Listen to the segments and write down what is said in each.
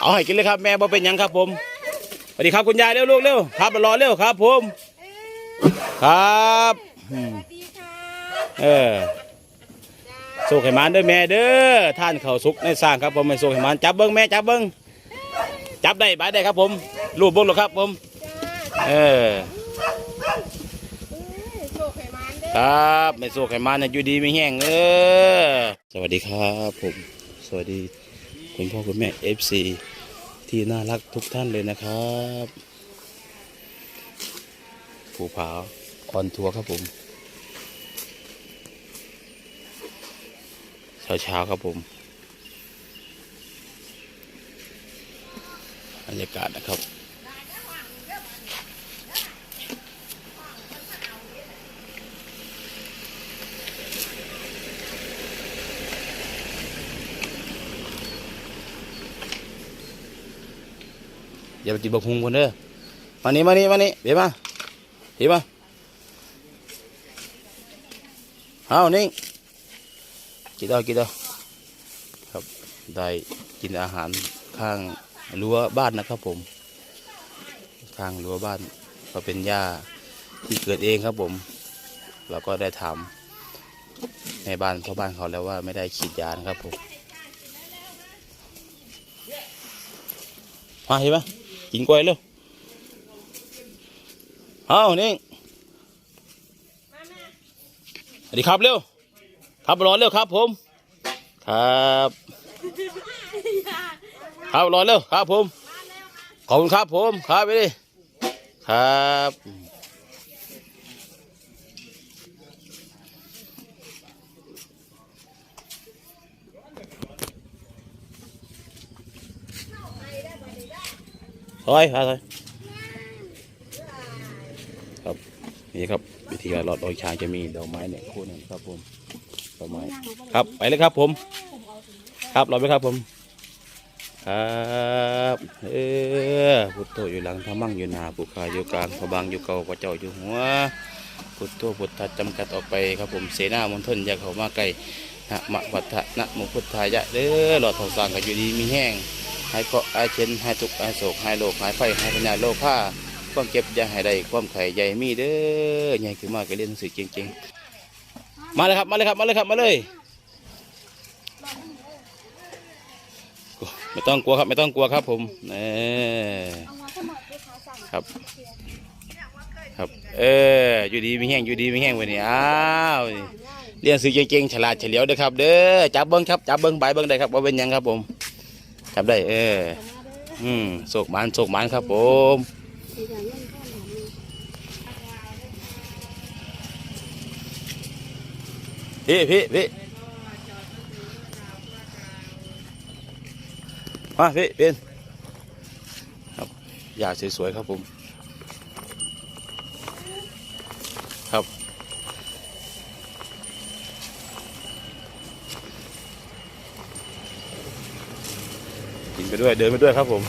เอาให้กินเลยครับแม่บ่เป็นหยังครับผมสวัสดีครับคุณยายเร็วลูกเร็วครับรอเร็วครับ ผม ครับอืมสวัสดีค่ะเออสุขให้หมานเด้อแม่เด้อท่านเขาสุกในสร้างครับผมให้สุขให้หมานจับเบิ้งแม่จับเบิ้งจับได้บายได้ครับผมรูปเบิ้งหรอกครับผมจ้าเออเอ้ยโชคให้มันเด้อครับไม่สุขให้หมานให้อยู่ดีไม่แห้งเออสวัสดีครับผม สวัสดี คุณพ่อคุณแม่เอฟซีที่น่ารักทุกท่านเลยนะครับภูผาออนทัวร์ครับผมเช้าเช้าๆครับผมบรรยากาศนะครับ อย่าไปกินบะพุงคนเด้อมานี่มานี่มานี่เดี๋ยวมาเดี๋ยวมาเอานิ่กินเอากินเอาครับได้กินอาหารข้างรั้วบ้านนะครับผม ข้างรั้วบ้านก็เป็นหญ้าที่เกิดเองครับผม เราก็ได้ถามในบ้านพ่อบ้านเขาแล้วว่าไม่ได้ฉีดยานะครับผมมาเห็นไหม กินกล้วยเร็วเอานี่สวัสดีครับเร็วครับรอเร็วครับ ผม ครับครับรอเร็วครับ ผมขอบคุณครับผมครับไปดิครับ อยครับถอยครับนี่ครับวิธีการหลอดดอยช้างจะมีดอกไม้เนี่ยคู่นึงครับผมดอกไม้ครับไปเลยครับผม ครับรอไปครับผมครับเออพุทโธอยู่หลังธรรมังอยู่นาปุคาอยู่กลางพระบางอยู่เก่าพระเจ้าอยู่หัวพุทโธพุทธะจำกัดออกไปครับผมเสนามณฑลอย่าเข้ามาใกล้นะมะวัฏะนะโมพุทธายะเด้อหลอดทองสร้างก็อยู่ดีมีแห้ง ให้เกาะให้เช็นให้ทุกข์ให้โศกให้โลกให้ไฟห้ปัญญาโลภาความเก็บอย่าให้ได้ความไข่ใหญ่มีเด้อใหญ่ขึ้นมาก็เรียนหนังสือเก่งๆมาเลยครับมาเลยครับมาเลยครับมาเลยไม่ต้องกลัวครับไม่ต้องกลัวครับ ผมเออครับ ครับ เอออยู่ดีไม่แห้งอยู่ดีไม่แห้งวันนี้อ้าวเรียนสื่อเก่งๆฉลาดเฉลียวเด้อครับ เด้อจับเบิ้งครับจับเบิ้งใบเบิ้งได้ครับว่าเป็นยังครับผม จับได้เอออืมโศกมันโศกมันครับผมพี่พี่พี่มาพี่เป็นครับอยากสวยๆครับผม กินไปด้วยเดินไปด้วยครับผม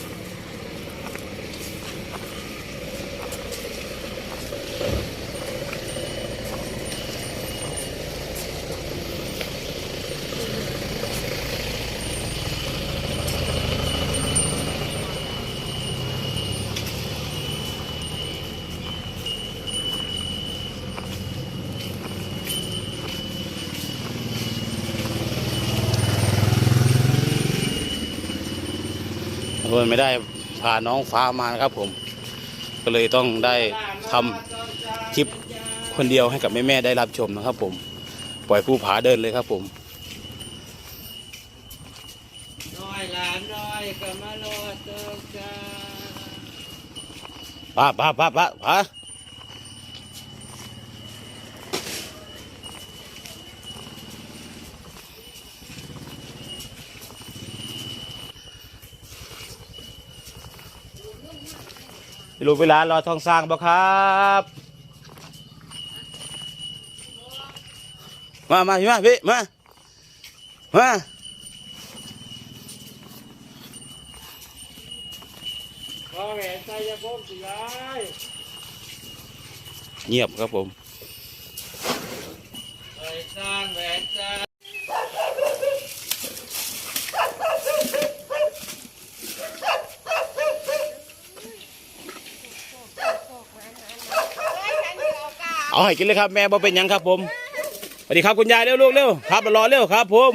เพื่อนไม่ได้พาน้องฟ้ามานะครับผม ก็เลยต้องได้ทำคลิปคนเดียวให้กับแม่ๆได้รับชมนะครับ ผม ปล่อยผู้ผาเดินเลยครับผมน้อยหลานน้อยก็มาโลดเติมจ้าป้าป้าป้าป้าป้า ลูกเวลารอทองสร้างบ่ครับมามาพี่มาพี่มามาพ่อแหวนใจจะพ้มสิยายเงียบครับผม ไปสร้างแหวนจ้า เอาให้กินเลยครับแม่บ่เป็นหยังครับผมสวัสดีครับคุณยายเร็วลูกเร็วครับรอเร็วครับ ผม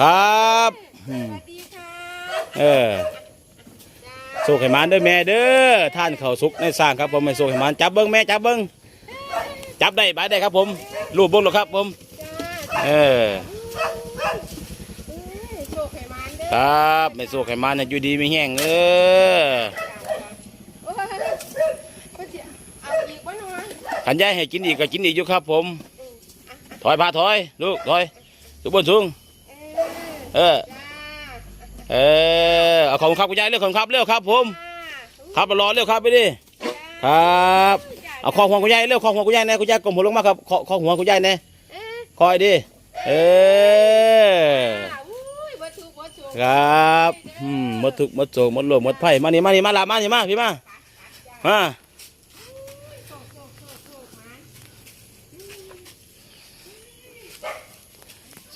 ครับอืมสวัสดีค่ะเออโซกให้หมานเด้อแม่เด้อท่านเขาสุกในสร้างครับผมไม่โซกให้หมานจับเบิ้งแม่จับเบิ้งจับได้บายได้ครับผมรูปเบิ้งหรอกครับผมจ้าเออเอ้ยโชคให้มันเด้อครับไม่โซกให้หมานน่ะอยู่ดีไม่แห้งเออ โอ้ยก็จะเอาอีกวะหน่อย ขันยายให้กินอีกก็กินอีกอยู่ครับ ผม ถอยพาถอย ลูกถอยทุกบนสูงเออเออจ้าเออเอาของครับคุณยายเร็วของครับเร็วครับ ผม ครับรอเร็วครับไปดิครับเอาคอหัวคุณยายเร็วคอหัวคุณยายแน่คุณยายกลมหัวลงมาครับคอคอหัวคุณยายแน่เอ้ยคอยดิเอออุ้ยวัตถุวัตถุครับอืมหมดทุกข์หมดโศกหมดโลภหมดไผ่มานี่มานี่มาลามานี่มาพี่มามา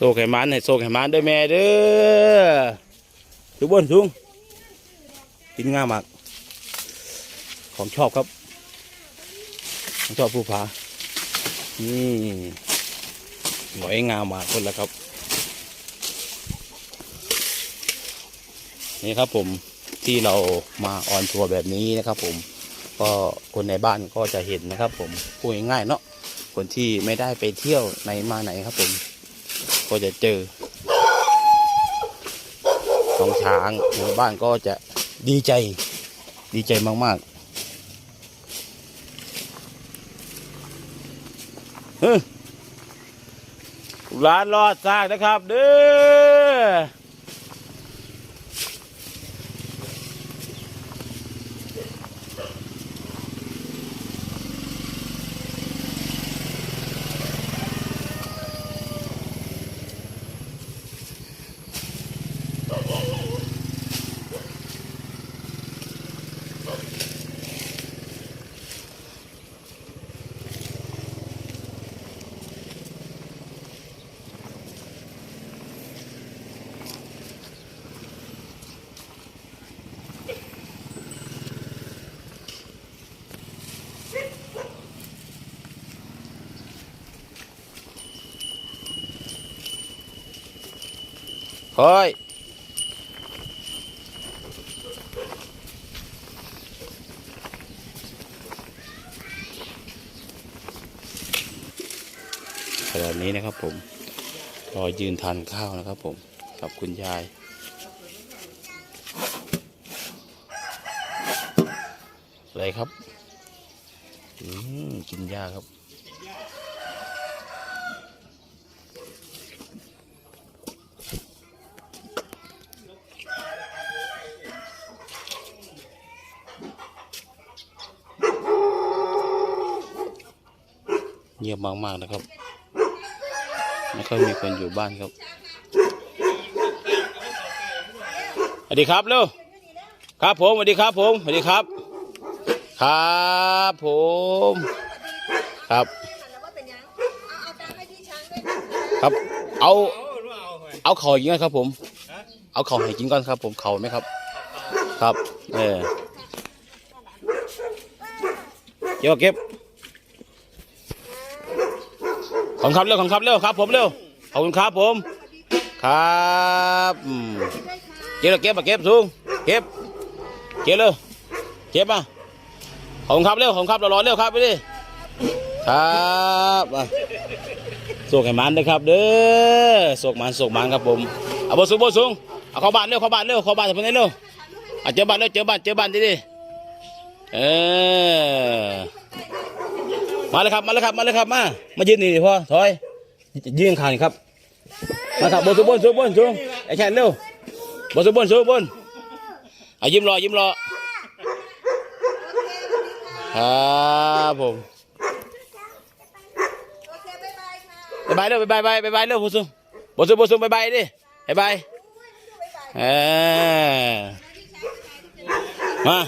โศกให้มันให้โศกให้มันด้อแม่เด้อทุกบนสูงกินง่ามมาก ของชอบครับ ของชอบผู้ผานี่หมอยงามมากคนละครับ นี่ครับผมที่เรามาออนทัวร์แบบนี้นะครับ ผมก็คนในบ้านก็จะเห็นนะครับ ผมพูดง่ายเนาะคนที่ไม่ได้ไปเที่ยวไหนมาไหนครับผม ก็จะเจอของช้างชาวบ้านก็จะดีใจ ดีใจมากๆเฮ้ร้านรอดซากนะครับเด้อ คอยขณะนี้นะครับผมรอยืนทานข้าวนะครับผมกับคุณยาย อะไรครับ อืมกินยาครับ เงียบมากๆนะครับ ไม่ค่อยมีคนอยู่บ้านครับสวัสดีครับเร็วครับผมสวัสดีครับผมสวัสดีครับ ครับผม ครับครับ เอา เอาเข่ายิงก่อนครับ ผม เอาเข่าให้กินก่อนครับ ผมเข่าไหมครับ ครับ เออเก็บเก็บ ขอบคุณครับเร็วขอบคุณครับเร็วครับ ผมเร็วขอบคุณครับผม ครับเก็บเลยเก็บมาเก็บสูงเก็บเก็บเลยเก็บมาขอบคุณครับเร็วขอบคุณครับรอๆเร็วครับไปดิครับมาโศกให้มันเด้อครับ เด้อโศกมันโศกมันครับผมเอาบสูงบสูงเอาเข้าบ้านเร็วเข้าบ้านเร็วเข้าบ้านทำไมเร็วอาเจอบ้านเร็วเจอบ้านเจอบ้านดิดิเออ มาเลยครับมาเลยครับมาเลยครับมามายืนนี่พ่อถอยยืนขานครับมาครับบนสูงบนสูงบนสูงไอ้แค่เร็วบนสูงบนสูงบนอะยิ้มรอยิ้มรอครับผมบายบายเร็วบายบายบายบายเร็วบนสูงบนสูงบนสูงบายบายดิบายบายเออมา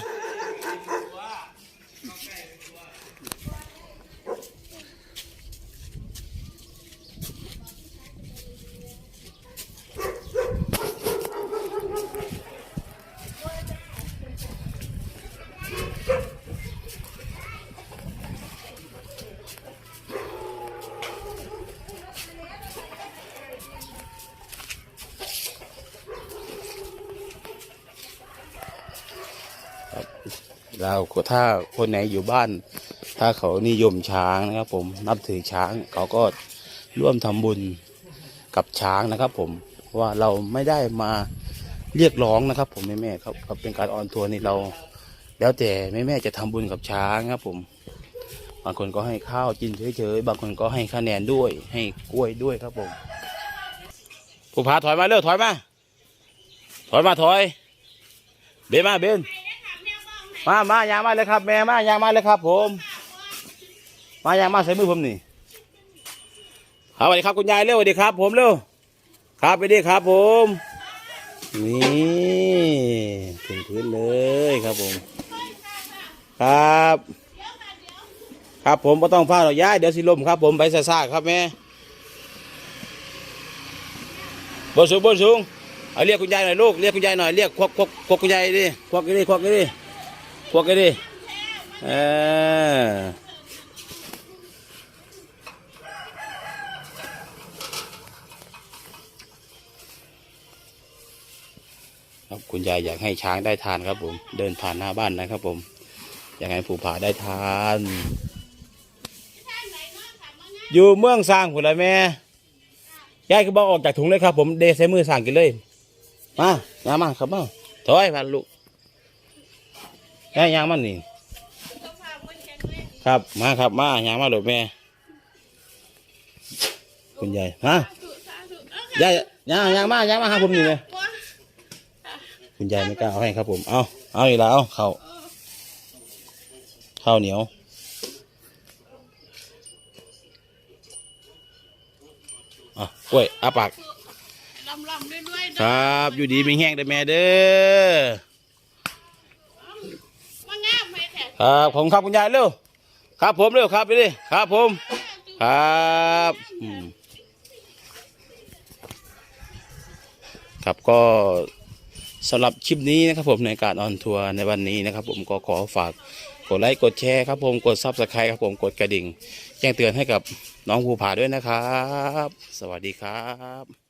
เราถ้าคนไหนอยู่บ้าน ถ้าเขานิยมช้างนะครับ ผมนับถือช้างเขาก็ร่วมทำบุญกับช้างนะครับ ผมว่าเราไม่ได้มาเรียกร้องนะครับ ผมแม่แม่ๆครับครับเป็นการออนทัวร์นี่เรา แล้วแต่แม่แม่ๆจะทำบุญกับช้างครับ ผมบางคนก็ให้ข้าวกินเฉยๆบางคนก็ให้คะแนนด้วย ให้กล้วยด้วยครับผมผู้พาถอยมาเร็วถอยมาถอยมาถอย เบนมาเบน มามายางมาเลยครับ แม่มายางมาเลยครับ ผม มายางมาใส่มือผมนี่ครับสวัสดีครับคุณยายเร็วสวัสดีครับ ผมเร็วครับไปดีครับ ผม นี่ถึงพื้นเลยครับผม ครับ ครับผมก็ต้องฟ้าหรอกยายเดี๋ยวสิลมครับ ผมไปซ่าๆครับแม่บนสูงบนสูงเอาเรียกคุณยายหน่อยลูกเรียกคุณยายหน่อยเรียกควักควักควักคุณยายดิควักนดิควักนดิ ควักกันดิเออครับคุณยายอยากให้ช้างได้ทานครับผม เดินผ่านหน้าบ้านนะครับผม อยากให้ผู้ผาได้ทาน อยู่เมืองสร้างผุนละแม่ยายก็บอกออกจากถุงเลยครับผม เดใส่มือสั่งกินเลย มาย่างมาครับมาถอยพันลูก ยายย่างมันนี่ครับมาครับมาย่างมาลูกแม่คุณยายมายายย่างย่างมาย่างมาครับผมนี่เลยคุณยายไม่กล้าเอาให้ครับ ผมเอาเอาอีกแล้วเอาเขาข้าวเหนียวอะกล้วยอาปากลำลำด้วยด้วยครับ อยู่ดีมีแห้งได้อแม่เด้อ มางามไหมแขก ครับผมครับคุณยายเร็วครับผมเร็วครับไปดิครับผมครับครับก็สำหรับคลิปนี้นะครับผมในการออนทัวร์ในวันนี้นะครับผมก็ขอฝากกดไลค์กดแชร์ครับผมกดซับสไครต์ครับผมกดกระดิ่ง แจ้งเตือนให้กับน้องภูผาด้วยนะครับ สวัสดีครับ